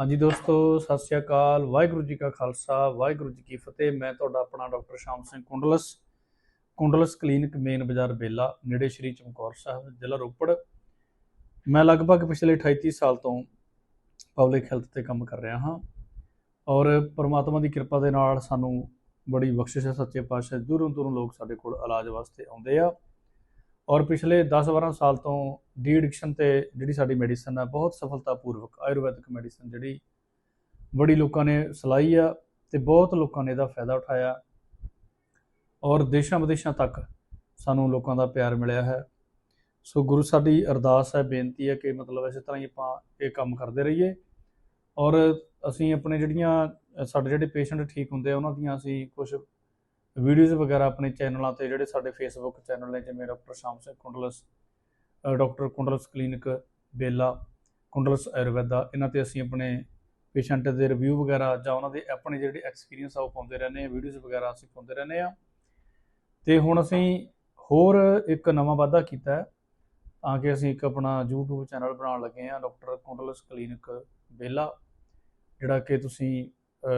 ਹਾਂਜੀ ਦੋਸਤੋ, ਸਤਿ ਸ਼੍ਰੀ ਅਕਾਲ। ਵਾਹਿਗੁਰੂ ਜੀ ਕਾ ਖਾਲਸਾ, ਵਾਹਿਗੁਰੂ ਜੀ ਕੀ ਫਤਿਹ। ਮੈਂ ਤੁਹਾਡਾ ਆਪਣਾ doctor Sham Singh Kundlas Kundlas clinic main ਬਾਜ਼ਾਰ ਬੇਲਾ, ਨੇੜੇ ਸ਼੍ਰੀ ਚਮਕੌਰ ਸਾਹਿਬ, ਜ਼ਿਲ੍ਹਾ ਰੋਪੜ। ਮੈਂ ਲਗਭਗ ਪਿਛਲੇ 38 ਸਾਲ ਤੋਂ ਪਬਲਿਕ ਹੈਲਥ ਤੇ ਕੰਮ ਕਰ ਰਿਹਾ ਹਾਂ ਔਰ ਪਰਮਾਤਮਾ ਦੀ ਕਿਰਪਾ ਦੇ ਨਾਲ ਸਾਨੂੰ ਬੜੀ ਬਖਸ਼ਿਸ਼ ਹੈ, ਸੱਚੇ ਪਾਤਸ਼ਾਹ ਦੂਰੋਂ ਦੂਰੋਂ ਲੋਕ ਸਾਡੇ ਕੋਲ ਇਲਾਜ ਵਾਸਤੇ ਆਉਂਦੇ ਆ। ਔਰ ਪਿਛਲੇ 10-12 ਸਾਲ ਤੋਂ ਡੀ ਐਡਿਕਸ਼ਨ ਤੇ ਜਿਹੜੀ ਸਾਡੀ ਮੈਡੀਸਨ ਆ, ਬਹੁਤ ਸਫਲਤਾਪੂਰਵਕ ਆਯੁਰਵੈਦਿਕ ਮੈਡੀਸਨ ਜਿਹੜੀ ਬੜੀ ਲੋਕਾਂ ਨੇ ਸਲਾਈ ਆ ਤੇ ਬਹੁਤ ਲੋਕਾਂ ਨੇ ਇਹਦਾ ਫਾਇਦਾ ਉਠਾਇਆ। ਔਰ ਦੇਸ਼ਾਂ ਵਿਦੇਸ਼ਾਂ ਤੱਕ ਸਾਨੂੰ ਲੋਕਾਂ ਦਾ ਪਿਆਰ ਮਿਲਿਆ ਹੈ। ਸੋ ਗੁਰੂ ਸਾਡੀ ਅਰਦਾਸ ਹੈ, ਬੇਨਤੀ ਹੈ ਕਿ ਮਤਲਬ ਇਸੇ ਤਰ੍ਹਾਂ ਹੀ ਆਪਾਂ ਇਹ ਕੰਮ ਕਰਦੇ ਰਹੀਏ। ਔਰ ਅਸੀਂ ਆਪਣੇ ਜਿਹੜੀਆਂ ਸਾਡੇ ਜਿਹੜੇ ਪੇਸ਼ੈਂਟ ਠੀਕ ਹੁੰਦੇ ਆ, ਉਹਨਾਂ ਦੀਆਂ ਅਸੀਂ ਕੁਝ ਵੀਡੀਓਜ਼ ਵਗੈਰਾ ਆਪਣੇ ਚੈਨਲਾਂ ਤੇ ਜਿਹੜੇ ਸਾਡੇ ਫੇਸਬੁੱਕ ਚੈਨਲ ਨੇ ਜਿਵੇਂ ਡਾਕਟਰ ਸ਼ਾਮ ਸਿੰਘ ਕੁੰਡਲਸ ਅ, ਡਾਕਟਰ ਕੁੰਡਲਸ ਕਲੀਨਿਕ ਬੇਲਾ ਕੁੰਡਲਸ ਆਯੁਰਵੈਦਾ ਇਹਨਾਂ ਤੇ ਅਸੀਂ ਆਪਣੇ ਪੇਸ਼ੈਂਟ ਦੇ ਰਿਵਿਊ ਵਗੈਰਾ ਜਾਂ ਉਹਨਾਂ ਦੇ ਆਪਣੇ ਜਿਹੜੇ ਐਕਸਪੀਰੀਅੰਸ ਆ ਉਹ ਪਾਉਂਦੇ ਰਹਿੰਦੇ ਆ ਵੀਡੀਓਜ਼ ਵਗੈਰਾ ਅਸੀਂ ਪਾਉਂਦੇ ਰਹਿੰਦੇ ਆ। ਤੇ ਹੁਣ ਅਸੀਂ ਹੋਰ ਇੱਕ ਨਵਾਂ ਵਾਅਦਾ ਕੀਤਾ ਹੈ ਤਾਂ ਕਿ ਅਸੀਂ ਇੱਕ ਆਪਣਾ YouTube ਚੈਨਲ ਬਣਾਉਣ ਲੱਗੇ ਆ ਡਾਕਟਰ ਕੁੰਡਲਸ ਕਲੀਨਿਕ ਬੇਲਾ ਜਿਹੜਾ ਕਿ ਤੁਸੀਂ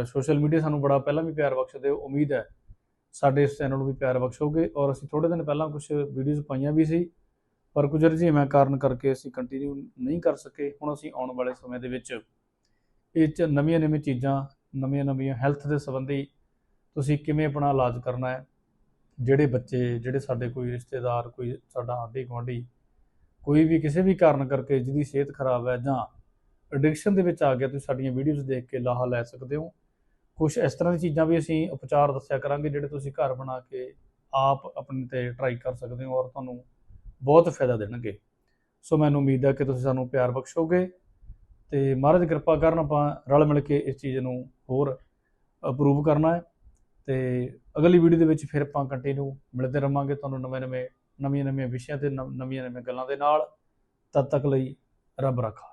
ਸੋਸ਼ਲ ਮੀਡੀਆ ਸਾਨੂੰ ਬੜਾ ਪਹਿਲਾਂ ਵੀ ਪਿਆਰ ਬਖਸ਼ਦੇ ਹੋ ਉਮੀਦ ਹੈ ਸਾਡੇ ਇਸ ਚੈਨਲ ਨੂੰ ਵੀ ਪਿਆਰ ਬਖਸ਼ੋਗੇ ਔਰ ਅਸੀਂ ਥੋੜੇ ਦਿਨ ਪਹਿਲਾਂ ਕੁਝ ਵੀਡੀਓਜ਼ ਪਾਈਆਂ ਵੀ ਸੀ, ਪਰ ਕੁਝ ਰੁਝੇਵਿਆਂ ਕਾਰਨ ਕਰਕੇ ਅਸੀਂ ਕੰਟੀਨਿਊ ਨਹੀਂ ਕਰ ਸਕੇ। ਹੁਣ ਅਸੀਂ ਆਉਣ ਵਾਲੇ ਸਮੇਂ ਦੇ ਵਿੱਚ ਇਹ ਚ ਨਵੀਆਂ ਨਵੀਆਂ ਚੀਜ਼ਾਂ, ਨਵੀਆਂ ਨਵੀਆਂ ਹੈਲਥ ਦੇ ਸੰਬੰਧੀ ਤੁਸੀਂ ਕਿਵੇਂ ਆਪਣਾ ਇਲਾਜ ਕਰਨਾ ਹੈ, ਜਿਹੜੇ ਬੱਚੇ, ਜਿਹੜੇ ਸਾਡੇ ਕੋਈ ਰਿਸ਼ਤੇਦਾਰ, ਕੋਈ ਸਾਡਾ ਆਂਢੀ ਗੁਆਂਢੀ ਕੋਈ ਵੀ ਕਿਸੇ ਵੀ ਕਾਰਨ ਕਰਕੇ ਜਿਹਦੀ ਸਿਹਤ ਖਰਾਬ ਹੈ ਜਾਂ ਐਡਿਕਸ਼ਨ ਦੇ ਵਿੱਚ ਆ ਗਿਆ, ਤੁਸੀਂ ਸਾਡੀਆਂ ਵੀਡੀਓਜ਼ ਦੇਖ ਕੇ ਲਾਹਾ ਲੈ ਸਕਦੇ ਹੋ। ਕੁਝ ਇਸ ਤਰ੍ਹਾਂ ਦੀ ਚੀਜ਼ਾਂ ਵੀ ਅਸੀਂ ਉਪਚਾਰ ਦੱਸਿਆ ਕਰਾਂਗੇ, ਜਿਹੜੇ ਤੁਸੀਂ ਘਰ ਬਣਾ ਕੇ ਆਪ ਆਪਣੇ ਤੇ ਟਰਾਈ ਕਰ ਸਕਦੇ ਹੋ ਔਰ ਤੁਹਾਨੂੰ ਬਹੁਤ ਫਾਇਦਾ ਦੇਣਗੇ। ਸੋ ਮੈਨੂੰ ਉਮੀਦ ਹੈ ਕਿ ਤੁਸੀਂ ਸਾਨੂੰ ਪਿਆਰ ਬਖਸ਼ੋਗੇ ਤੇ ਮਹਾਰਾਜ ਕਿਰਪਾ ਕਰਨ ਆਪਾਂ ਰਲ ਮਿਲ ਕੇ ਇਸ ਚੀਜ਼ ਨੂੰ ਹੋਰ ਅਪਰੂਵ ਕਰਨਾ ਹੈ ਤੇ ਅਗਲੀ ਵੀਡੀਓ ਦੇ ਵਿੱਚ ਫਿਰ ਆਪਾਂ ਕੰਟੀਨਿਊ ਮਿਲਦੇ ਰਵਾਂਗੇ ਤੁਹਾਨੂੰ ਨਵੇਂ ਨਵੇਂ, ਨਵੀਆਂ ਨਵੀਆਂ ਵਿਸ਼ਿਆਂ ਤੇ ਨਵੀਆਂ ਨਵੀਆਂ ਗੱਲਾਂ ਦੇ ਨਾਲ। ਤਦ ਤੱਕ ਲਈ ਰੱਬ ਰੱਖਾ।